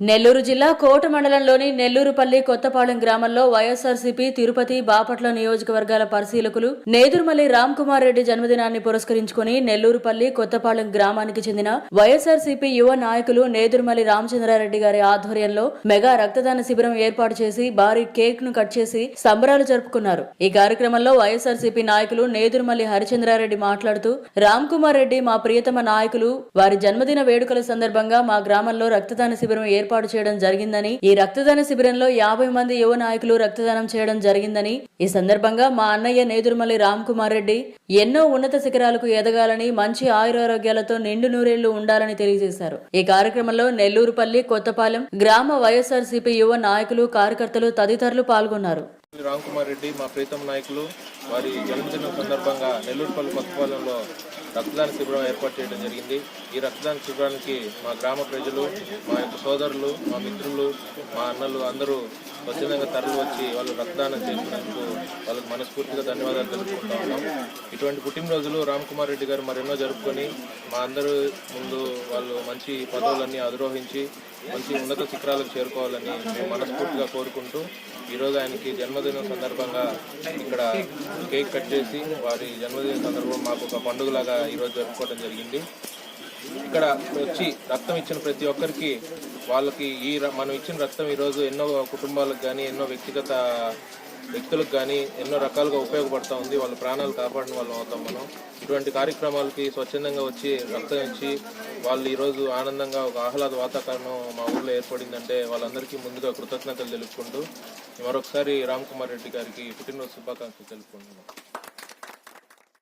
నెల్లూరు జిల్లా కోట మండలంలోని నెల్లూరుపల్లి కొత్తపాలెం గ్రామంలో వైఎస్ఆర్సీపీ తిరుపతి బాపట్ల నియోజకవర్గాల పరిశీలకులు నేదురుమల్లి రామ్ కుమార్ రెడ్డి జన్మదినాన్ని పురస్కరించుకుని నెల్లూరుపల్లి కొత్తపాలెం గ్రామానికి చెందిన వైఎస్ఆర్సీపీ యువ నాయకులు నేదురుమల్లి రామచంద్రారెడ్డి గారి ఆధ్వర్యంలో మెగా రక్తదాన శిబిరం ఏర్పాటు చేసి భారీ కేక్ను కట్ చేసి సంబరాలు జరుపుకున్నారు. ఈ కార్యక్రమంలో వైఎస్ఆర్సీపీ నాయకులు నేదురుమల్లి హరిచంద్రారెడ్డి మాట్లాడుతూ రామ్ కుమార్ రెడ్డి మా ప్రియతమ నాయకులు వారి జన్మదిన వేడుకల సందర్భంగా మా గ్రామంలో రక్తదాన శిబిరం ఏర్పాటు చేయడం జరిగిందని ఈ రక్తదాన శిబిరంలో యాభై మంది యువ నాయకులు రక్తదానం చేయడం జరిగిందని ఈ సందర్భంగా మా అన్నయ్య నేదురుమల్లి రామ్ కుమార్ రెడ్డి ఎన్నో ఉన్నత శిఖరాలకు ఎదగాలని మంచి ఆయురారోగ్యాలతో నిండు నూరేళ్ళు ఉండాలని తెలియజేశారు. ఈ కార్యక్రమంలో నెల్లూరుపల్లి కొత్తపాలెం గ్రామ వైఎస్ఆర్సీపీ యువ నాయకులు కార్యకర్తలు తదితరులు పాల్గొన్నారు. రామ్ కుమార్ రెడ్డి మా ప్రీతం నాయకులు వారి జన్మదినం సందర్భంగా నెల్లూరుపల్లి కొత్తపాలెంలో రక్తదాన శిబిరం ఏర్పాటు చేయడం జరిగింది. ఈ రక్తదాన శిబిరానికి మా గ్రామ ప్రజలు మా యొక్క సోదరులు మా మిత్రులు మా అన్నలు అందరూ స్వచ్ఛందంగా తరలి వచ్చి వాళ్ళు రక్తదానం చేసినందుకు వాళ్ళకి మనస్ఫూర్తిగా ధన్యవాదాలు తెలుపుకుంటా ఉన్నాం. ఇటువంటి పుట్టినరోజులు రామ్ కుమార్ రెడ్డి గారు మరెన్నో జరుపుకొని మా అందరూ ముందు వాళ్ళు మంచి పదవులన్నీ అధిరోహించి మంచి ఉన్నత శిఖరాలకు చేరుకోవాలని మేము మనస్ఫూర్తిగా కోరుకుంటూ ఈరోజు ఆయనకి జన్మదినం సందర్భంగా ఇక్కడ కేక్ కట్ చేసి వారి జన్మదిన సందర్భం మాకు ఒక పండుగలాగా ఈరోజు జరుపుకోవడం జరిగింది. ఇక్కడ వచ్చి రక్తం ఇచ్చిన ప్రతి ఒక్కరికి వాళ్ళకి ఈ మనం ఇచ్చిన రక్తం ఈరోజు ఎన్నో కుటుంబాలకు కానీ ఎన్నో వ్యక్తిగత వ్యక్తులకు కానీ ఎన్నో రకాలుగా ఉపయోగపడుతూ ఉంది. వాళ్ళ ప్రాణాలు కాపాడిన వాళ్ళం అవుతాం మనం. ఇటువంటి కార్యక్రమాలకి స్వచ్ఛందంగా వచ్చి రక్తం ఇచ్చి వాళ్ళు ఈరోజు ఆనందంగా ఒక ఆహ్లాద వాతావరణం మా ఊళ్ళో ఏర్పడిందంటే వాళ్ళందరికీ ముందుగా కృతజ్ఞతలు తెలుపుకుంటూ మరొకసారి రామ్ కుమార్ రెడ్డి గారికి పుట్టినరోజు శుభాకాంక్షలు తెలుపుకుంటున్నాం.